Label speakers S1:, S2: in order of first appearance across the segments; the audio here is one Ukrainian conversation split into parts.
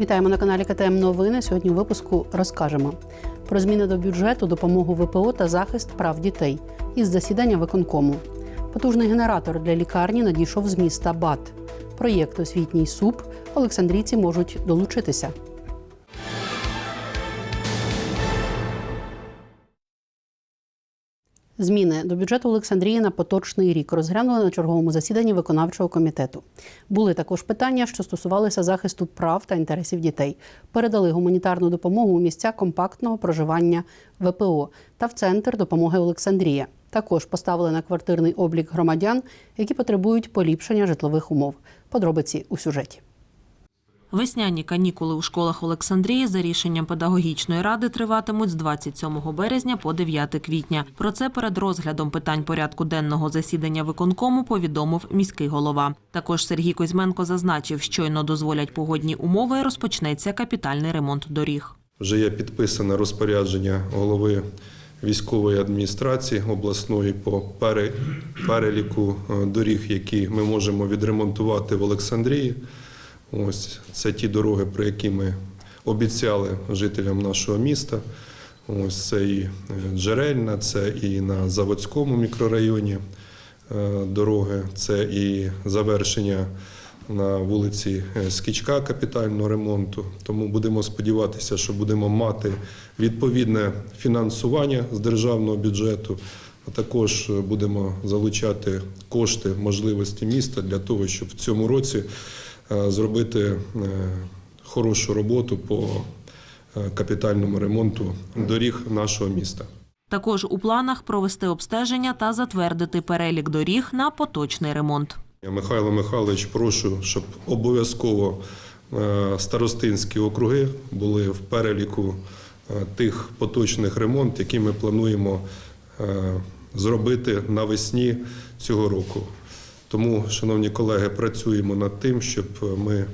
S1: Вітаємо на каналі КТМ Новини. Сьогодні у випуску розкажемо про зміни до бюджету, допомогу ВПО та захист прав дітей із засідання виконкому. Потужний генератор для лікарні надійшов з міста Бат. Проєкт освітній суп Олександрійці можуть долучитися. Зміни до бюджету Олександрії на поточний рік розглянули на черговому засіданні виконавчого комітету. Були також питання, що стосувалися захисту прав та інтересів дітей. Передали гуманітарну допомогу у місця компактного проживання ВПО та в центр допомоги Олександрія. Також поставили на квартирний облік громадян, які потребують поліпшення житлових умов. Подробиці у сюжеті.
S2: Весняні канікули у школах Олександрії за рішенням педагогічної ради триватимуть з 27 березня по 9 квітня. Про це перед розглядом питань порядку денного засідання виконкому повідомив міський голова. Також Сергій Козьменко зазначив, щойно дозволять погодні умови, розпочнеться капітальний ремонт доріг.
S3: Вже є підписане розпорядження голови військової адміністрації обласної по переліку е, доріг, які ми можемо відремонтувати в Олександрії. Ось це ті дороги, про які ми обіцяли жителям нашого міста. Ось це і е, Джерельна, це і на Заводському мікрорайоні е, дороги, це і завершення на вулиці е, Скічка капітального ремонту. Тому будемо сподіватися, що будемо мати відповідне фінансування з державного бюджету. А також будемо залучати кошти, можливості міста для того, щоб в цьому році зробити е, хорошу роботу по е, капітальному ремонту доріг нашого міста.
S2: Також у планах провести обстеження та затвердити перелік доріг на поточний ремонт.
S3: Я, Михайло Михайлович, прошу, щоб обов'язково е, старостинські округи були в переліку е, тих поточних ремонтів, які ми плануємо е, зробити навесні цього року. Тому, шановні колеги, працюємо над тим, щоб ми е,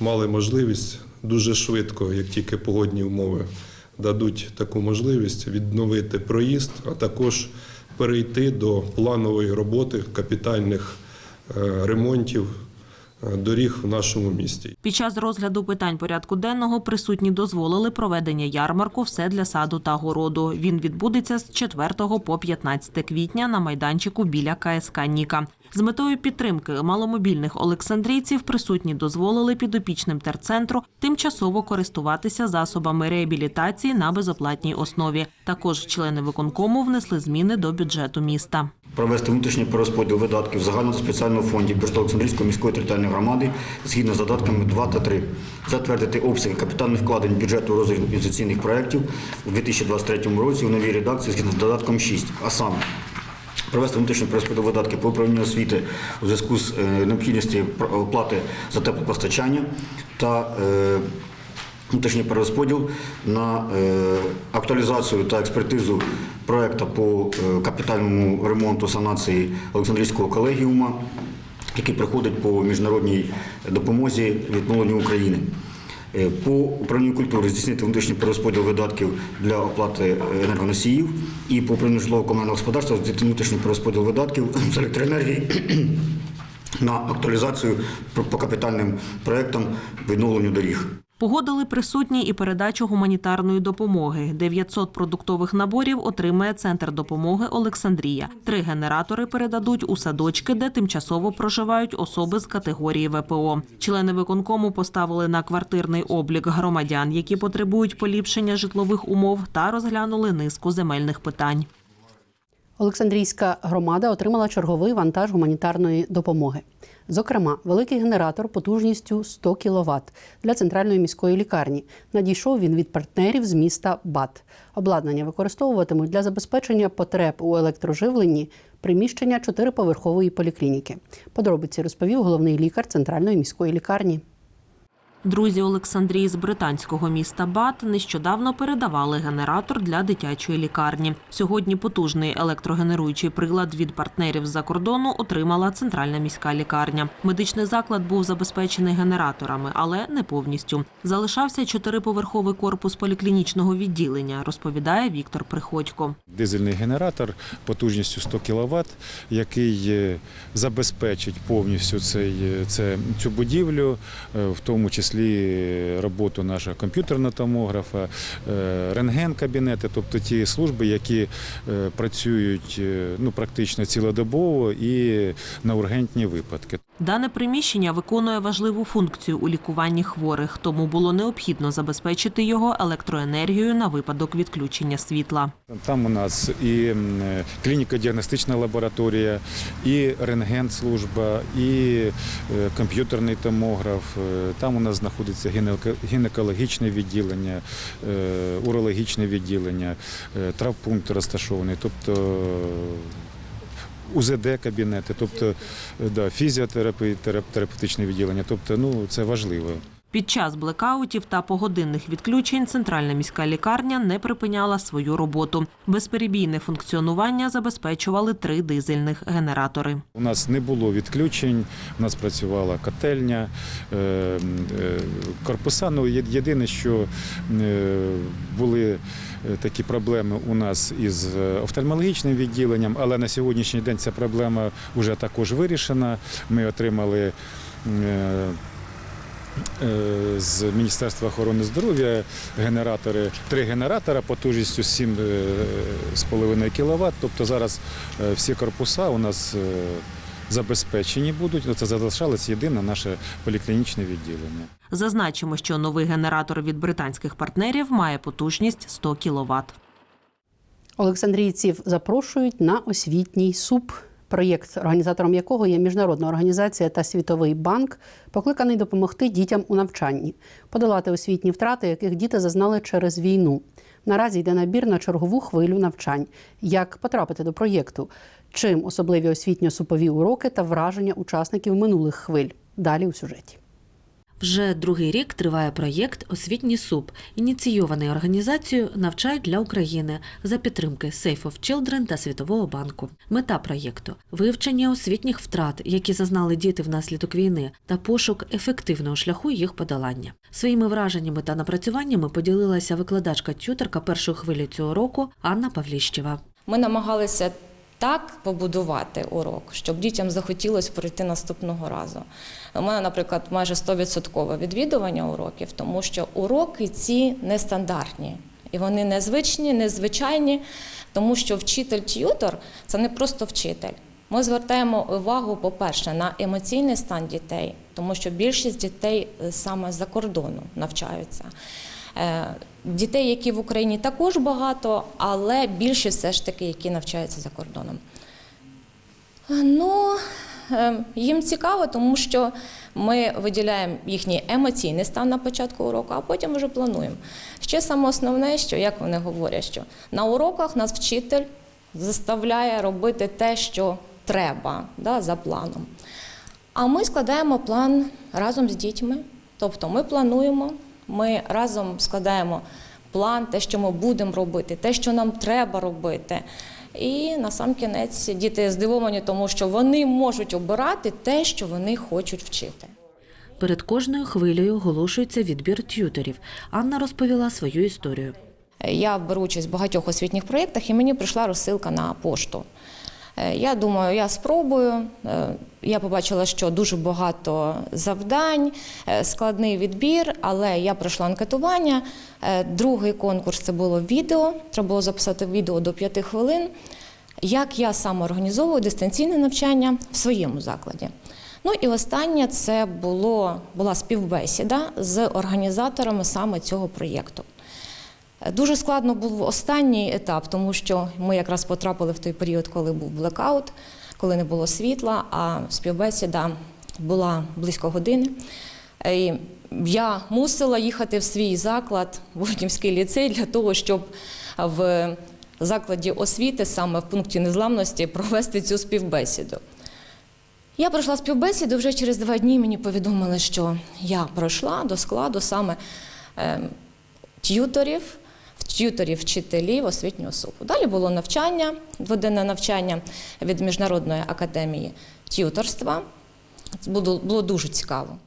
S3: мали можливість дуже швидко, як тільки погодні умови дадуть таку можливість, відновити проїзд, а також перейти до планової роботи капітальних е, ремонтів доріг в нашому місті.
S2: Під час розгляду питань порядку денного присутні дозволили проведення ярмарку «Все для саду та городу». Він відбудеться з 4 по 15 квітня на майданчику біля КСК «Ніка». З метою підтримки маломобільних олександрійців присутні дозволили підопічним терцентру тимчасово користуватися засобами реабілітації на безоплатній основі. Також члени виконкому внесли зміни до бюджету міста.
S4: Провести внутрішній перерозподіл видатків загального спеціального бюджету Олександрійської міської територіальної громади згідно з задатками 2 та 3. Затвердити обсяги капітальних вкладень бюджету розвитку інвестиційних проєктів у 2023 році у новій редакції згідно з додатком 6. А саме Провести внутрішній перерозподіл видатків по управлінню освіти у зв'язку з е, необхідністю оплати за теплопостачання та е, внутрішній перерозподіл на е, актуалізацію та експертизу проекту по капітальному ремонту санації Олександрійського колегіума, який приходить по міжнародній допомозі відновленню України. Е, По управлінню культури здійснити внутрішній перерозподіл видатків для оплати е, енергоносіїв і по управлінню житлово-комунального господарства здійснити внутрішній перерозподіл видатків з електроенергії на актуалізацію по капітальним проектам відновленню доріг.
S2: Погодили присутні і передачу гуманітарної допомоги. 900 продуктових наборів отримає центр допомоги Олександрія. Три генератори передадуть у садочки, де тимчасово проживають особи з категорії ВПО. Члени виконкому поставили на квартирний облік громадян, які потребують поліпшення житлових умов, та розглянули низку земельних питань.
S1: Олександрійська громада отримала черговий вантаж гуманітарної допомоги. Зокрема, великий генератор потужністю 100 кВт для центральної міської лікарні. Надійшов він від партнерів з міста Бат. Обладнання використовуватимуть для забезпечення потреб у електроживленні приміщення чотириповерхової поліклініки. Подробиці розповів головний лікар центральної міської лікарні.
S2: Друзі Олександрії з британського міста Бат нещодавно передавали генератор для дитячої лікарні. Сьогодні потужний електрогенеруючий прилад від партнерів з-за кордону отримала центральна міська лікарня. Медичний заклад був забезпечений генераторами, але не повністю. Залишався чотириповерховий корпус поліклінічного відділення, розповідає Віктор Приходько.
S5: Дизельний генератор потужністю 100 кВт, який е, забезпечить повністю цей, е, цю будівлю, е, в тому числі числі роботу нашого комп'ютерного томографа, е, рентген-кабінети, тобто ті служби, які е, працюють е, ну, практично цілодобово і на ургентні випадки.
S2: Дане приміщення виконує важливу функцію у лікуванні хворих, тому було необхідно забезпечити його електроенергією на випадок відключення світла.
S5: Там у нас і м, е, клініко-діагностична лабораторія, і рентген-служба, і е, комп'ютерний томограф. Е, Там у нас знаходиться гінеко- гінекологічне відділення, е, урологічне відділення, травпункт розташований, тобто УЗД-кабінети, тобто е, да, фізіотерапії, терапевтичне відділення. Тобто, ну, це важливо.
S2: Під час блекаутів та погодинних відключень центральна міська лікарня не припиняла свою роботу. Безперебійне функціонування забезпечували три дизельних генератори.
S5: У нас не було відключень, у нас працювала котельня, е, е, корпуса. Ну, єдине, що були такі проблеми у нас із е, офтальмологічним відділенням, але на сьогоднішній день ця проблема вже також вирішена. Ми отримали. е, е, З Міністерства охорони здоров'я генератори, три генератора потужністю 7,5 кВт. Тобто зараз е, всі корпуса у нас е, забезпечені будуть. Ну, Це залишалось єдине наше поліклінічне відділення.
S2: Зазначимо, що новий генератор від британських партнерів має потужність 100 кВт.
S1: Олександрійців запрошують на освітній суп. Проєкт, організатором якого є міжнародна організація та Світовий банк, покликаний допомогти дітям у навчанні, подолати освітні втрати, яких діти зазнали через війну. Наразі йде набір на чергову хвилю навчань. Як потрапити до проєкту? Чим особливі освітньо-супові уроки та враження учасників минулих хвиль? Далі у сюжеті.
S6: Вже другий рік триває проєкт Освітній суп, ініційований організацією Навчають для України за підтримки Safe of Children та Світового банку. Мета проєкту вивчення освітніх втрат, які зазнали діти внаслідок війни, та пошук ефективного шляху їх подолання. Своїми враженнями та напрацюваннями поділилася викладачка тюторка першої хвилі цього року Анна Павліщева.
S7: Ми намагалися так побудувати урок, щоб дітям захотілося прийти наступного разу. У мене, наприклад, майже 100% відвідування уроків, тому що уроки ці нестандартні. І вони незвичні, незвичайні, тому що вчитель-т'ютор це не просто вчитель. Ми звертаємо увагу, по-перше, на емоційний стан дітей, тому що більшість дітей е, саме за кордону навчаються. Е, Дітей, які в Україні також багато, але більше все ж таки, які навчаються за кордоном. Е, Ну, е, їм цікаво, тому що ми виділяємо їхній емоційний стан на початку уроку, а потім вже плануємо. Ще саме основне, що як вони говорять, що на уроках нас вчитель заставляє робити те, що треба да, за планом. А ми складаємо план разом з дітьми. Тобто ми плануємо, ми разом складаємо план, те, що ми будемо робити, те, що нам треба робити. І на сам кінець діти здивовані, тому що вони можуть обирати те, що вони хочуть вчити.
S6: Перед кожною хвилею оголошується відбір т'юторів. Анна розповіла свою історію.
S7: Я беру участь в багатьох освітніх проєктах, і мені прийшла розсилка на пошту. Е, Я думаю, я спробую. Е, Я побачила, що дуже багато завдань, е, складний відбір, але я пройшла анкетування. Другий конкурс це було відео. Треба було записати відео до 5 хвилин. Як я саме організовую дистанційне навчання в своєму закладі. Ну і останнє це було, була співбесіда з організаторами саме цього проєкту. Дуже складно був останній етап, тому що ми якраз потрапили в той період, коли був блекаут, коли не було світла, а співбесіда була близько години. І я мусила їхати в свій заклад, Воднівський ліцей, для того, щоб в закладі освіти, саме в пункті незламності, провести цю співбесіду. Я пройшла співбесіду, вже через два дні мені повідомили, що я пройшла до складу саме е, т'юторів, т'юторів вчителів освітнього супу. Далі було навчання, дводенне навчання від Міжнародної академії т'юторства. Було дуже цікаво.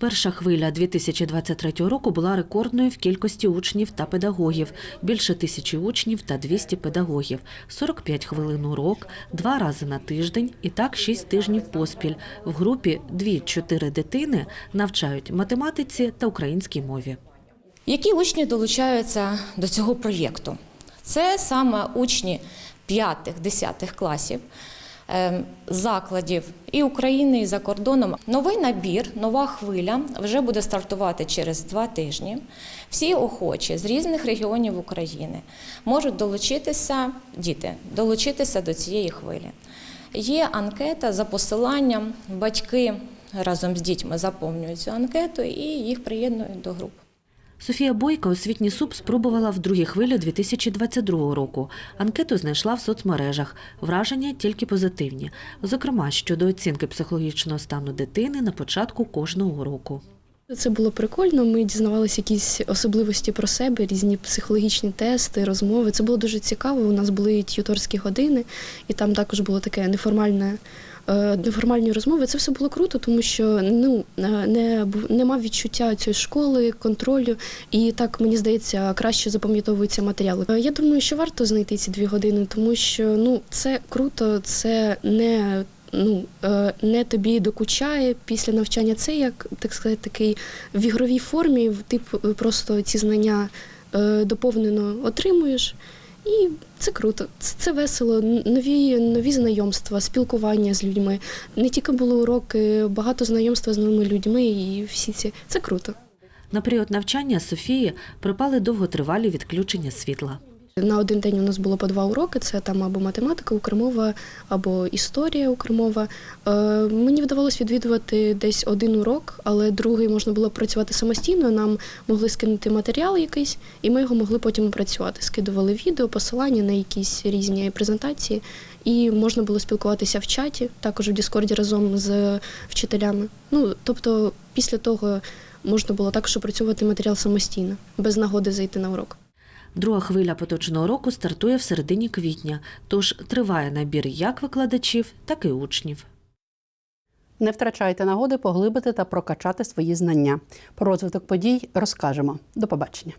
S6: Перша хвиля 2023 року була рекордною в кількості учнів та педагогів. Більше тисячі учнів та 200 педагогів. 45 хвилин урок, два рази на тиждень і так 6 тижнів поспіль. В групі 2-4 дитини навчають математиці та українській мові.
S7: Які учні долучаються до цього проєкту? Це саме учні 5-10 класів е, закладів і України, і за кордоном. Новий набір, нова хвиля вже буде стартувати через два тижні. Всі охочі з різних регіонів України можуть долучитися, діти, долучитися до цієї хвилі. Є анкета за посиланням, батьки разом з дітьми заповнюють цю анкету і їх приєднують до груп.
S6: Софія Бойка освітній суп спробувала в другій хвилі 2022 року. Анкету знайшла в соцмережах. Враження тільки позитивні. Зокрема, щодо оцінки психологічного стану дитини на початку кожного року.
S8: Це було прикольно. Ми дізнавалися якісь особливості про себе, різні психологічні тести, розмови. Це було дуже цікаво. У нас були т'юторські години, і там також було таке неформальне. Е, Неформальні розмови, це все було круто, тому що ну е, не не мав відчуття цієї школи, контролю, і так мені здається, краще запам'ятовуються матеріали. Е, Я думаю, що варто знайти ці дві години, тому що ну це круто, це не ну не тобі докучає після навчання. Це як так сказати, такий в ігровій формі. Ти просто ці знання доповнено отримуєш. І це круто, це, це весело. Нові, нові знайомства, спілкування з людьми. Не тільки були уроки, багато знайомства з новими людьми, і всі ці це круто.
S6: На період навчання Софії припали довготривалі відключення світла.
S8: На один день у нас було по два уроки: це там або математика укрмова, або історія укрмова. Е, мені вдавалося відвідувати десь один урок, але другий можна було працювати самостійно. Нам могли скинути матеріал якийсь, і ми його могли потім опрацювати. Скидували відео, посилання на якісь різні презентації, і можна було спілкуватися в чаті, також в Діскорді разом з вчителями. Ну тобто, після того можна було також опрацьовувати матеріал самостійно, без нагоди зайти на урок.
S6: Друга хвиля поточного року стартує в середині квітня, тож триває набір як викладачів, так і учнів.
S1: Не втрачайте нагоди поглибити та прокачати свої знання. Про розвиток подій розкажемо. До побачення.